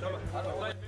Tamam.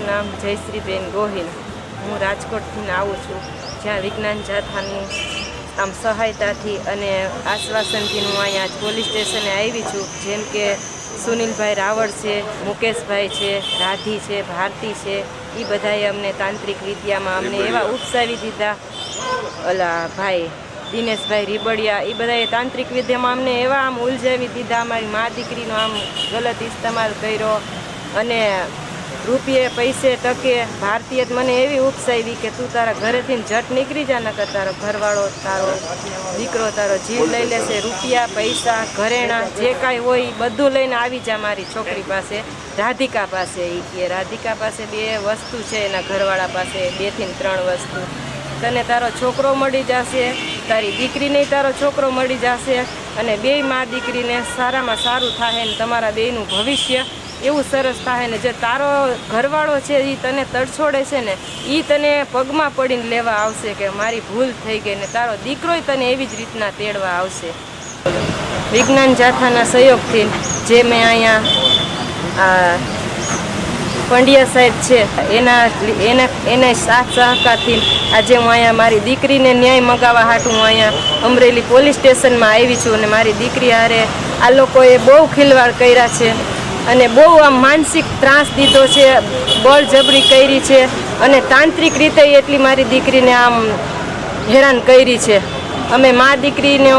નામ જયશ્રીબેન ગોહિલ. હું રાજકોટથી આવું છું. જ્યાં વિજ્ઞાન જાથાનું આમ સહાયતાથી અને આશ્વાસનથી હું અહીંયા પોલીસ સ્ટેશને આવી છું. જેમ કે સુનિલભાઈ રાવળ છે મુકેશભાઈ છે રાધી છે ભારતી છે એ બધાએ અમને તાંત્રિક વિદ્યામાં અમને એવા ઉપસાવી દીધા. ઓલા ભાઈ દિનેશભાઈ રીબડિયા એ બધાએ તાંત્રિક વિદ્યામાં અમને એવા આમ ઉલઝાવી દીધા. અમારી મા દીકરીનો આમ ગલત ઇસ્તેમાલ કર્યો. અને રૂપિયે પૈસે ટકે. ભારતીય મને એવી ઉપસાવી કે તું તારા ઘરેથી ઝટ નીકળી જા, નકર તારો ઘરવાળો, તારો દીકરો, તારો જીવ લઈ લેશે. રૂપિયા, પૈસા, ઘરેણા, જે કાંઈ હોય બધું લઈને આવી જા મારી છોકરી પાસે, રાધિકા પાસે. એ કે રાધિકા પાસે બે વસ્તુ છે એના ઘરવાળા પાસે બેથી ત્રણ વસ્તુ. તને તારો છોકરો મળી જશે, તારી દીકરીને તારો છોકરો મળી જશે, અને બે મા દીકરીને સારામાં સારું થાય ને તમારા બેયનું ભવિષ્ય એવું સરસ થાય ને જે તારો ઘરવાળો છે એ તને તડછોડે છે ને એ તને પગમાં પડીને લેવા આવશે કે મારી ભૂલ થઈ ગઈ ને તારો દીકરોય તને એવી જ રીતના તેડવા આવશે. વિજ્ઞાન જાથાના સહયોગથી જે મેં અહીંયા પંડ્યા સાહેબ છે, એના એના એના સાથ સહકારથી આજે હું અહીંયા મારી દીકરીને ન્યાય મગાવવા હાટું હું અહીંયા અમરેલી પોલીસ સ્ટેશનમાં આવી છું અને મારી દીકરી હારે આ લોકોએ બહુ ખિલવાડ કર્યા છે. અને બહુ આમ માનસિક ત્રાસ દીધો છે બળજબરી કરી છે અને તાંત્રિક રીતે એટલી મારી દીકરીને આમ હેરાન કરી છે. અમે મા દીકરીને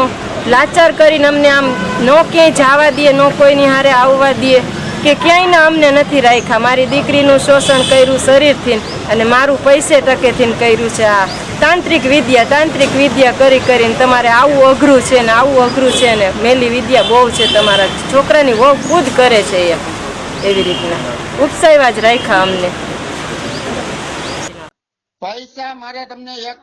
લાચાર કરીને અમને આમ ન ક્યાંય જવા દઈએ, ન કોઈની હારે આવવા દઈએ કે ક્યાંય ના અમને નથી રાખ્યા. મારી દીકરીનું શોષણ કર્યું શરીરથી અને મારું પૈસે ટકેથી કર્યું છે આ તાંત્રિક વિદ્યા તાંત્રિક વિદ્યા કરી કરીને તમારે આવું અઘરું છે ને આવું અઘરું છે ને મેલી વિદ્યા બહુ છે તમારા છોકરાની બહુ ખુદ કરે છે એ એવી રીતના. ઉપસાવ્યા જ રાખ્યા અમને. પૈસા મારે તમને એક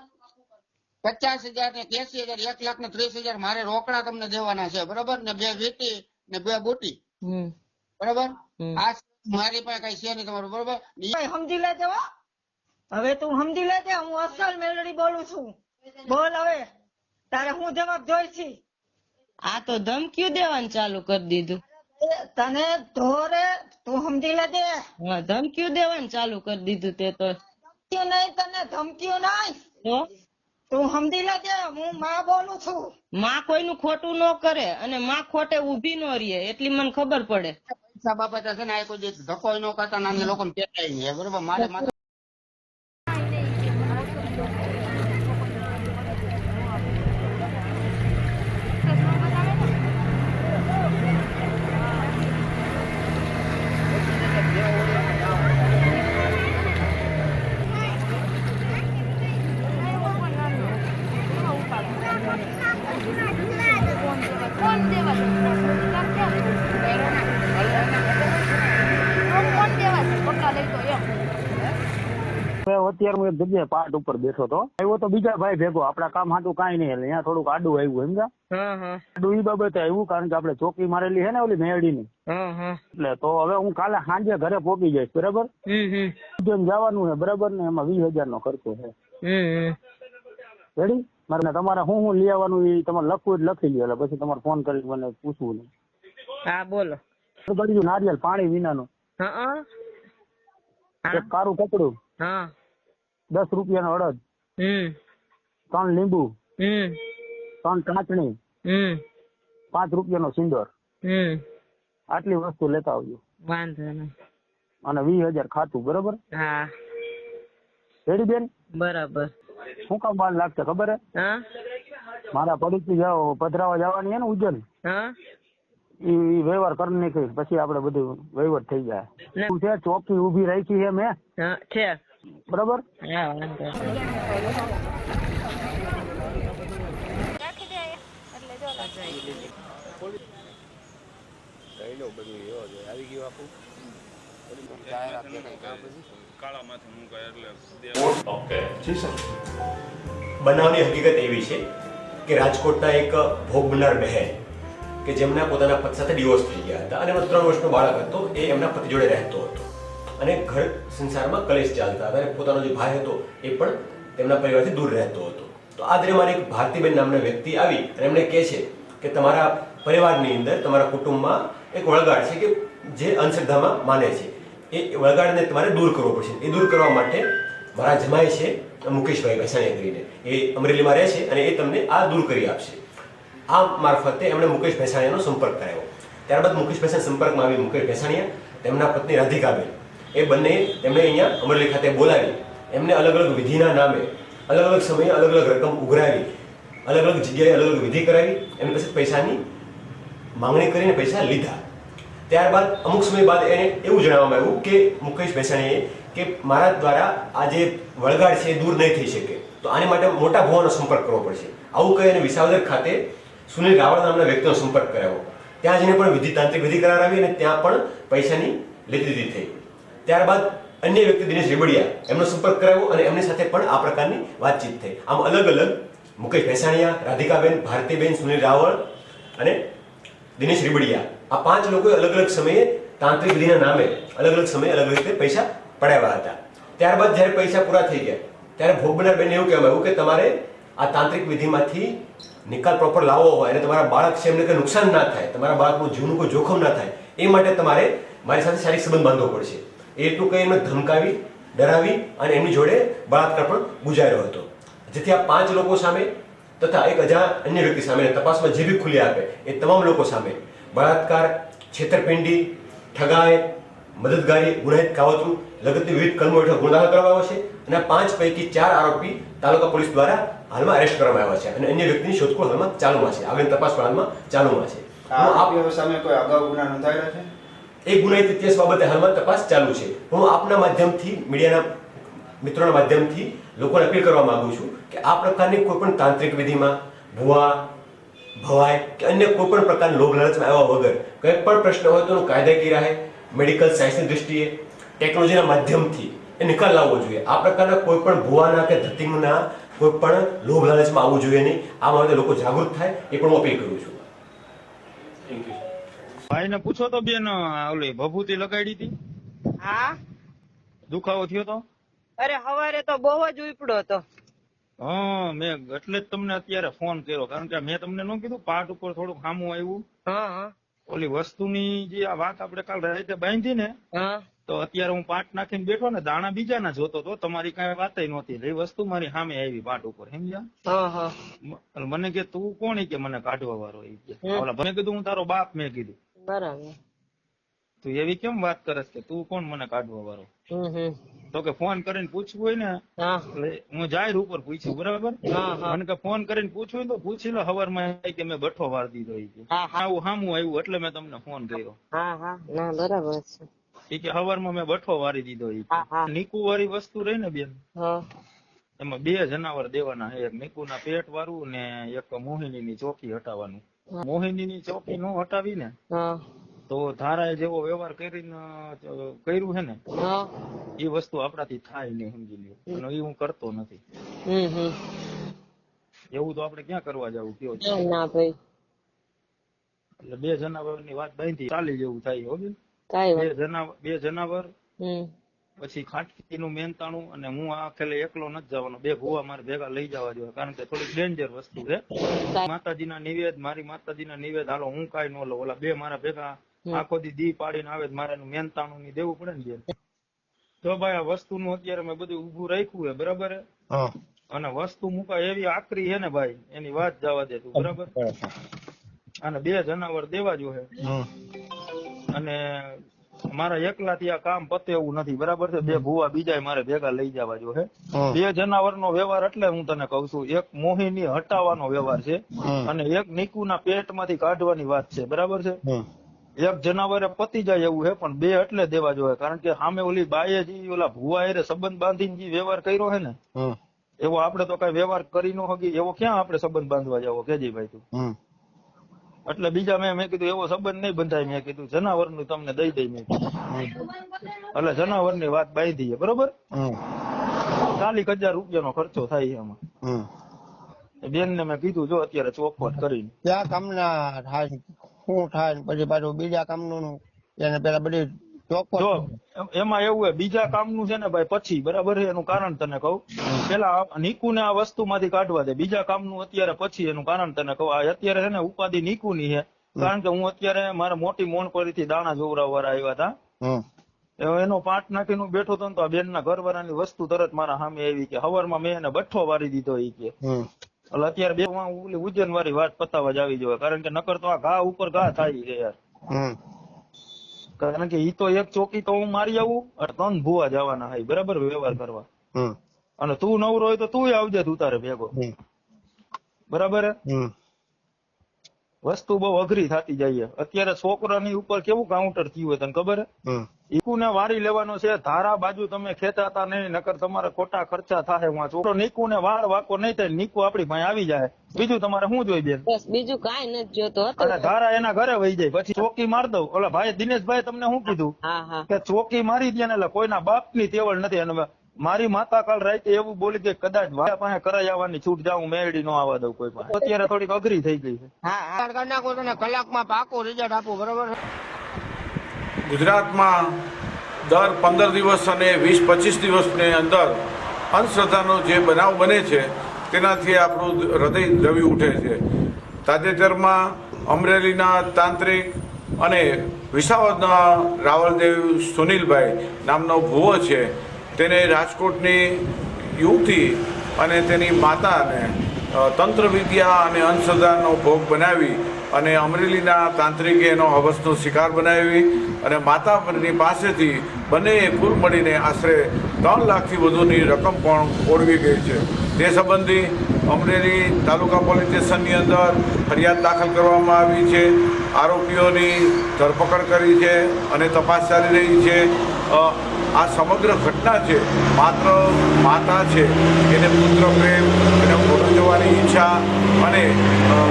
પચાસ હજાર ને એસી હજાર એક લાખ ને ત્રીસ હજાર મારે રોકડા તમને દેવાના છે બરોબર? ને બે વીટી ને બે બુટી. બરોબર? આ મારી પાસે કઈ છે નહીં તમારું બરોબર? સમજી લેજે હવે તું સમજી લેજે હું અસલ મેલડી બોલું છું. બોલ હવે તારે હું જવાબ જોઈ છી આ તો ધમકીઓ દેવાનું ચાલુ કરી દીધું. તને ધોરે તું સમજી લેજે. હા દેવાનું ચાલુ કરી દીધું તે તો. નહીં તને ધમકીઓ નહીં. તું? સમજી લેજે હું માં બોલું છું. માં કોઈનું ખોટું ન કરે અને માં ખોટે ઊભી ન રહે એટલી મને ખબર પડે. બાબત હશે છે ને આ કોઈ ધક્કો ન કરતા નાના લોકો પેટાય નહીં બરોબર? મારે માથે કોણ દેવા છે કોણ દેવા છે પગલા લઈ તો એમ હવે અત્યારે હું એક જગ્યાએ પાટ ઉપર બેઠો હતો. આવ્યો તો બીજા ભાઈ ભેગો. આપડા કામ હાટું કાંઈ નહીં એટલે અહીંયા થોડુંક આડું આવ્યું સમજા હા હા. આડું એ બાબતે આવ્યું કારણ કે આપણે ચોકી મારેલી હે ને ઓલી મેળીની. એટલે તો હવે હું કાલે સાંજે ઘરે પોકી જઈશ બરાબર? જવાનું છે બરાબર ને એમાં વીસ હજાર નો ખર્ચો છે. રેડી મારે તમારે શું શું લઈ આવવાનું એ તમારે લખવું જ લખી લ્યો એટલે પછી તમારે ફોન કરી મને પૂછવું હા બોલો. નારિયેલ પાણી વિનાનું. હા કારું કપડું. હા. દસ રૂપિયાનો અડદ ત્રણ લીંબુ ત્રણ કાચણી પાંચ રૂપિયાનો સિંદોર. સિંદર આટલી વસ્તુ લેતા આવજો. વાંધો નહીં. અને વીસ હજાર ખાતું બરોબર? હા. રેડી બેન? બરાબર. શું કામ બાર લાગશે ખબર હે? મારા પડોશી જાઓ પધરાવા જવાની હે ને ઉજ્જૈન ઈ વ્યવહાર કરી નાખી પછી આપડે બધું વહીવટ થઈ જાય. ને- ચોકી ઊભી રાખી છે મેં? છે. બરાબર? બનાવની હકીકત એવી છે કે રાજકોટના એક ભોગ બનનાર બહેન કે જેમના પોતાના પતિ સાથે ડિવોર્સ થઈ ગયા હતા અને ત્રણ વર્ષનો બાળક હતો એ એમના પતિ જોડે રહેતો હતો. અને ઘર સંસારમાં કલેશ ચાલતા હતા અને પોતાનો જે ભાઈ હતો એ પણ તેમના પરિવારથી દૂર રહેતો હતો. તો આ દરમિયાન એક ભારતીબેન નામના વ્યક્તિ આવી અને એમને કહે છે કે તમારા પરિવારની અંદર, તમારા કુટુંબમાં એક વળગાડ છે કે જે અંધશ્રદ્ધામાં માને છે. એ વળગાડને તમારે દૂર કરવો પડશે. એ દૂર કરવા માટે મારા જમાય છે, મુકેશભાઈ ભસાણીયા કરીને. એ અમરેલીમાં રહે છે અને એ તમને આ દૂર કરી આપશે. આ મારફતે એમણે મુકેશ ભેસાણીયાનો સંપર્ક કરાવ્યો. ત્યારબાદ મુકેશ ભેસાણી સંપર્કમાં આવી મુકેશ ભેસાણીયા તેમના પત્ની રાધિકાબેન. એ બંને એમણે અહીંયા અમરેલી ખાતે બોલાવી. એમને અલગ અલગ વિધિના નામે, અલગ અલગ સમયે અલગ અલગ રકમ ઉઘરાવી, અલગ અલગ જગ્યાએ અલગ અલગ વિધિ કરાવી, એમની પાસે પૈસાની માંગણી કરીને પૈસા લીધા. ત્યારબાદ અમુક સમય બાદ એને એવું જણાવવામાં આવ્યું કે, મુકેશ ભેસાણીએ કે મારા દ્વારા આ જે વળગાડ છે એ દૂર નહીં થઈ શકે. તો આની માટે મોટા ભવાનો સંપર્ક કરવો પડશે. આવું કહી અને વિસાવદર ખાતે સુનિલ રાવળ નામના વ્યક્તિનો સંપર્ક કરાવ્યો ત્યાં જઈને પણ વિધિ તાંત્રિક વિધિ કરાવી અને ત્યાં પણ પૈસાની લેતી દીધી થઈ. ત્યારબાદ અન્ય વ્યક્તિ દિનેશ રેબડિયા, એમનો સંપર્ક કરાવ્યો અને એમની સાથે પણ આ પ્રકારની વાતચીત થઈ. આમ અલગ અલગ મુકેશ ભેસાણીયા, રાધિકાબેન, ભારતીબેન, સુનિલ રાવળ અને દિનેશ રેબડિયા. આ પાંચ લોકોએ અલગ અલગ સમયે તાંત્રિક વિધિના નામે અલગ અલગ સમયે અલગ રીતે પૈસા પડાવ્યા હતા. ત્યારબાદ જ્યારે પૈસા પૂરા થઈ ગયા, ત્યારે ભોગ બનનાર બેન એવું કહેવામાં આવ્યું કે તમારે આ તાંત્રિક વિધિમાંથી નિકાલ પ્રોપર લાવવો હોય અને તમારા બાળક છે એમને કંઈ નુકસાન ના થાય, તમારા બાળકનું જીવનું કોઈ જોખમ ના થાય, એ માટે તમારે મારી સાથે શારીરિક સંબંધ બાંધવો પડશે. એટલું કંઈ એમને ધમકાવી ડરાવી અને એમની જોડે બળાત્કાર પણ ગુજાર્યો હતો. જેથી આ પાંચ લોકો સામે તથા એક હજાર અન્ય વ્યક્તિ સામે તપાસમાં જે બી ખુલી આપે એ તમામ લોકો સામે બળાત્કાર છેતરપિંડી ઠગાઈ મદદગારી ગુનાહિત કાવતરું લગતની વિવિધ કલમો હેઠળ ગુનો દાખલ કરવામાં આવ્યો છે અને પાંચ પૈકી ચાર આરોપી તાલુકા પોલીસ દ્વારા હાલમાં અરેસ્ટ કરવામાં આવ્યા છે અને અન્ય વ્યક્તિની શોધખોળ હાલમાં ચાલુમાં છે. આગળની તપાસ હાલમાં ચાલુમાં છે. આ આપ સામે કોઈ અગાઉ ગુના નોંધાયેલા છે? એ ગુનાહિત ઇતિહાસ બાબતે હાલમાં તપાસ ચાલુ છે. હું આપના માધ્યમથી, મીડિયાના મિત્રોના માધ્યમથી લોકોને અપીલ કરવા માંગુ છું કે આ પ્રકારની કોઈપણ તાંત્રિક વિધિમાં ભુવા ભવાય કે અન્ય કોઈપણ પ્રકારના લોભ લાલચમાં આવ્યા વગર કંઈ પણ પ્રશ્ન હોય તો એનું કાયદાકીય રાહે, મેડિકલ સાયન્સની દૃષ્ટિએ ટેકનોલોજીના માધ્યમથી એ નિકાલ લાવવો જોઈએ. આ પ્રકારના કોઈપણ ભુવાના કે ધતિંગના કોઈ પણ લોભ લાલચમાં આવવું જોઈએ નહીં. આ બાબતે લોકો જાગૃત થાય, એ પણ હું અપીલ કરું છું. ભાઈને પૂછો તો બેન ઓલી ભભૂતિ લગાડી હતી. હા? દુખાવો થયો તો? અરે હવારે તો બહુ જ ઉપડો હતો. હા મેં એટલે જ તમને અત્યારે ફોન કર્યો કારણ કે મેં તમને ન કીધું પાઠ ઉપર થોડુંક ખામું આવ્યું. હા ઓલી વસ્તુની જે આ વાત આપણે કાલ રાતે બાંધી ને તો અત્યારે હું પાટ નાખીને બેઠો ને દાણા બીજાના જોતો તો તમારી કઈ વાત નહોતી. એ વસ્તુ મારી સામે આવી પાટ ઉપર સમજ્યા? મને કે તું કોણ કે મને કાઢવા વાળો ઈ કે? હમ. ઓલા મેં કીધું હું તારો બાપ મેં કીધું. બરાબર. તું એવી કેમ વાત કરસ કે તું કોણ મને કાઢવા વાળો? તો કે ફોન કરીને પૂછવું હોય ને હા. એટલે હું જાહેર ઉપર પૂછ્યું બરાબર. મને કે ફોન કરીને પૂછવું તો પૂછી લો હવારમાં કે મેં બઠો વાર દીધો. આવું હામું આવ્યું એટલે મેં તમને ફોન કર્યો. ના બરાબર છે. કે હવાર હવારમાં મેં બઠો વારી દીધો. નીકુ વાળી વસ્તુ રહી ને બેન? એમાં બે જનાવર દેવાના એક નીકુ ના પેટ વાળું ને એક મોહિની ની ચોકી હટાવવાનું. મોહિનીની ચોકી નો હટાવી ને તો ધારા જેવો વ્યવહાર કરીને કર્યું છે ને એ વસ્તુ આપણાથી થાય નહીં સમજી લ્યો. અને એ હું કરતો નથી. એવું તો આપણે ક્યાં કરવા જવું કયો ના, ના ભાઈ. એટલે બે જનાવરની વાત બાંધી ચાલી જેવું થાય હો બે જનાવર બે જનાવર હમ. પછી ખાટકીનું મહેનતાણું અને હું આ ખેલે એકલો નથી જવાનો. બે ભૂવા મારે ભેગા લઈ જવા જોઈએ કારણ કે થોડીક ડેન્જર વસ્તુ છે. માતાજીના નિવેદ મારી માતાજીના નિવેદ હાલો હું કઈ ન લઉં. ઓલા બે મારા ભેગા આખો દી દી પાડીને આવે મારે એનું મહેનતાણું ની દેવું પડે ને બેન? તો ભાઈ આ વસ્તુનું અત્યારે મેં બધું ઊભું રાખ્યું છે બરાબર છે? અને વસ્તુ મુકાય એવી આકરી છે ને ભાઈ એની વાત જવા દે તું બરાબર? અને બે જનાવર દેવા જોઈએ અને મારા એકલાથી આ કામ પતે એવું નથી. બરાબર છે? બે ભૂવા બીજા મારે ભેગા લઈ જવા જોઈએ બે જનાવર નો વ્યવહાર એટલે હું તને કઉ છું એક મોહિની હટાવવાનો વ્યવહાર છે અને એક નિકુના પેટમાંથી કાઢવાની વાત છે. બરાબર છે? એક જનાવરે પતી જાય એવું હે પણ બે એટલે દેવા જોઈએ કારણ કે સામે ઓલી બાએ જે ઓલા ભૂવા એરે સંબંધ બાંધીને જે વ્યવહાર કર્યો છે ને? એવો આપણે તો કઈ વ્યવહાર કરી ન હકી એવો ક્યાં આપણે સંબંધ બાંધવા જાવો? કેજીભાઈ તું. એટલે બીજા મેં મેં કીધું એવો સંબંધ નહીં બંધાય મેં કીધું જનાવરનું તમને દઈ દઈ મેં એટલે જનાવરની વાત બાંધી બરોબર? ચાલીસ હજાર રૂપિયાનો ખર્ચો થાય એમાં. બેન ને મેં કીધું જો અત્યારે ચોખવટ કરીને. ક્યાં કામના થાય શું થાય પછી પાછું બીજા કામનું એને પેલા બધી જો એમાં એવું હોય બીજા કામનું છે ને ભાઈ પછી બરાબર છે એનું કારણ તને કહું. પેલા નીકુ ને આ વસ્તુ માંથી કાઢવા દે. બીજા કામનું અત્યારે પછી એનું કારણ તને કહું. આ અત્યારે છે ને ઉપાધિ નીકુ ની છે કારણ કે હું અત્યારે મારા મોટી મોનપરી થી દાણા જોવરાવવા આવ્યા હતા. એનો પાટ નાખીને હું બેઠો તો આ બેન ના ઘરવાળાની વસ્તુ તરત મારા સામે આવી કે હવારમાં મેં એને બઠ્ઠો વારી દીધો એ કે. એટલે અત્યારે બે હું ઓલી ઉજ્જૈન વાળી વાત પતાવા જ આવી જોઈએ કારણ કે નકર તો આ ઘા ઉપર ઘા થાય છે યાર. કારણ કે ઈ તો એક ચોકી તો હું મારી આવું અને ત્રણ ભુવા જવાના હાય બરાબર? વ્યવહાર કરવા. અને તું નવરો હોય તો તું આવજે તું તારે ભેગો. બરાબર હે? વસ્તુ બહુ અઘરી થતી જાય છે. અત્યારે છોકરાની ઉપર કેવું કાઉન્ટર થયું હોય તને ખબર ઈકુને વારી લેવાનો છે ધારા બાજુ તમે ખેંચાતા નહીં નકર તમારે ખોટા ખર્ચા થાય હું છોકરો નીકુને વાળ વાકો નહીં થાય નીકુ આપડી ભાઈ આવી જાય. બીજું તમારે શું જોઈ બેન? બસ બીજું કાંઈ નથી જોતો અને ધારા એના ઘરે વહી જાય. પછી ચોકી માર દઉં. ઓલા ભાઈ દિનેશભાઈ તમને શું કીધું? હા હા. કે ચોકી મારી દે ને એટલે કોઈના બાપની તેવળ નથી. અને મારી માતા કાલ રાતે એવું બોલી કે કદાચ વાયા પાસે કરાઈ આવવાની છૂટ જાઉં મેળડી નો આવવા દઉં કોઈ પાસે. અત્યારે થોડીક અઘરી થઈ ગઈ છે. હા હા. નાખો તને કલાકમાં પાકો રિઝલ્ટ આપો બરોબર? ગુજરાતમાં દર પંદર દિવસ અને વીસ પચીસ દિવસની અંદર અંધશ્રદ્ધાનો જે બનાવ બને છે તેનાથી આપણું હૃદય દ્રવી ઉઠે છે. તાજેતરમાં અમરેલીના તાંત્રિક અને વિસાવદના રાવલદેવ સુનિલભાઈ નામનો ભુવો છે તેને રાજકોટની યુવતી અને તેની માતાને તંત્ર વિદ્યા અને અંધશ્રદ્ધાનો ભોગ બનાવી અને અમરેલીના તાંત્રિકે એનો હવસનો શિકાર બનાવી અને માતાની પાસેથી બંનેએ કુલ મળીને આશરે ત્રણ લાખથી વધુની રકમ પણ ઓળવી ગઈ છે. તે સંબંધી અમરેલી તાલુકા પોલીસ સ્ટેશનની અંદર ફરિયાદ દાખલ કરવામાં આવી છે. આરોપીઓની ધરપકડ કરી છે અને તપાસ ચાલી રહી છે. આ સમગ્ર ઘટના છે, માત્ર માતા છે, એને પુત્ર પ્રેમ એને મોટો જવાની ઈચ્છા અને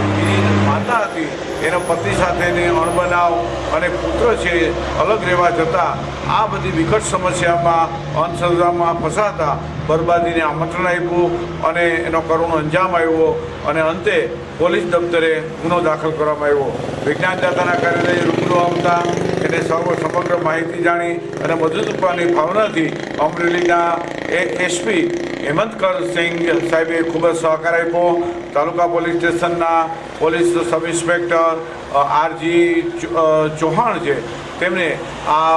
બીજી માતા હતી, એના પતિ સાથેની અણબનાવ અને પુત્ર છે અલગ રહેવા જતાં આ બધી વિકટ સમસ્યામાં અંધશ્રદ્ધામાં ફસાતા બરબાદીને આમંત્રણ આપ્યું અને એનો કરુણ અંજામ આવ્યો અને અંતે પોલીસ દફતરે ગુનો દાખલ કરવામાં આવ્યો. વિજ્ઞાન દાતાના કાર્યાલયે રૂબરૂ આવતા એને સર્વ સમગ્ર માહિતી જાણી અને મદદ આપવાની ભાવનાથી અમરેલીના એ એસપી હેમંતકર સિંઘ સાહેબે ખૂબ જ સહકાર આપ્યો. તાલુકા પોલીસ સ્ટેશનના police sub inspector R G Chauhan તેમણે આ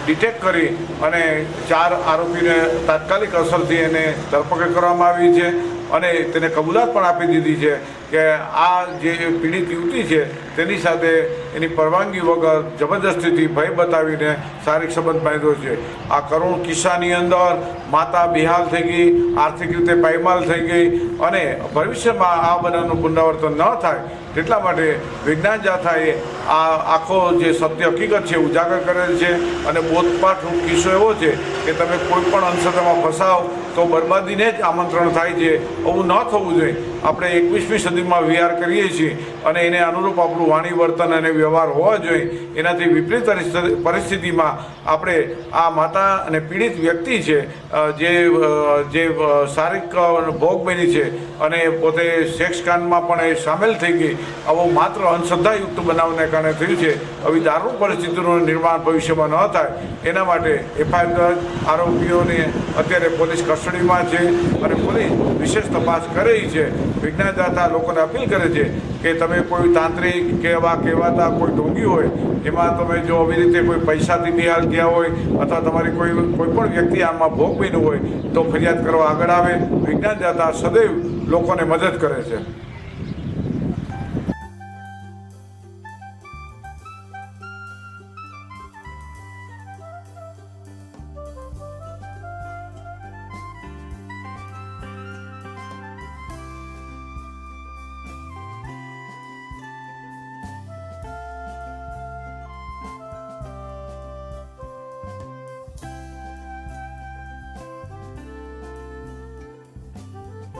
ડિટેક્ટ કરી અને ચાર આરોપીને તાત્કાલિક અસરથી એને ધરપકડ કરવામાં આવી છે અને તેને કબૂલાત પણ આપી દીધી છે. કે આ જે પીડિત યુવતી છે, તેની સાથે એની પરવાનગી વગર જબરદસ્તીથી ભય બતાવીને શારીરિક સંબંધ બાંધ્યો છે. આ કરુણ કિસ્સાની અંદર માતા બિહાલ થઈ ગઈ, આર્થિક રીતે પાયમાલ થઈ ગઈ અને ભવિષ્યમાં આ બનાવનું પુનરાવર્તન ન થાય તેટલા માટે વિજ્ઞાન જાથાએ આ આખો જે સત્ય હકીકત છે, ઉજાગર કરેલ છે અને બોધપાઠ કિસ્સો એવો છે કે તમે કોઈ પણ અંધશ્રદ્ધામાં ફસાવ તો બરબાદીને જ આમંત્રણ થાય છે. આવું ન થવું જોઈએ. આપણે એકવીસમી સદીમાં વિહાર કરીએ છીએ. અને એને અનુરૂપ આપણું વાણી વર્તન અને વ્યવહાર હોવા જોઈએ. એનાથી વિપરીત પરિસ્થિતિ- પરિસ્થિતિમાં આપણે આ માતા અને પીડિત વ્યક્તિ છે જે જે શારીરિક ભોગ બની છે અને પોતે સેક્સ પણ એ સામેલ થઈ ગઈ. આવો માત્ર અંધશ્રદ્ધાયુક્ત બનાવને કારણે થયું છે. આવી દારૂણ પરિસ્થિતિનું નિર્માણ ભવિષ્યમાં ન થાય. એના માટે એફઆઈઆર આરોપીઓને અત્યારે પોલીસ કસ્ટડીમાં છે અને પોલીસ વિશેષ તપાસ કરી છે. વિજ્ઞાનદાતા લોકોને અપીલ કરે છે કે તમે કોઈ તાંત્રિક કે કહેવાતા કોઈ ઢોંગી હોય, એમાં તમે જો આવી રીતે કોઈ પૈસાથી નિહાલ ગયા હોય અથવા તમારી કોઈ કોઈ પણ વ્યક્તિ આમાં ભોગ બન્યું હોય, તો ફરિયાદ કરવા આગળ આવે. વિજ્ઞાન દાતા સદૈવ લોકોને મદદ કરે છે.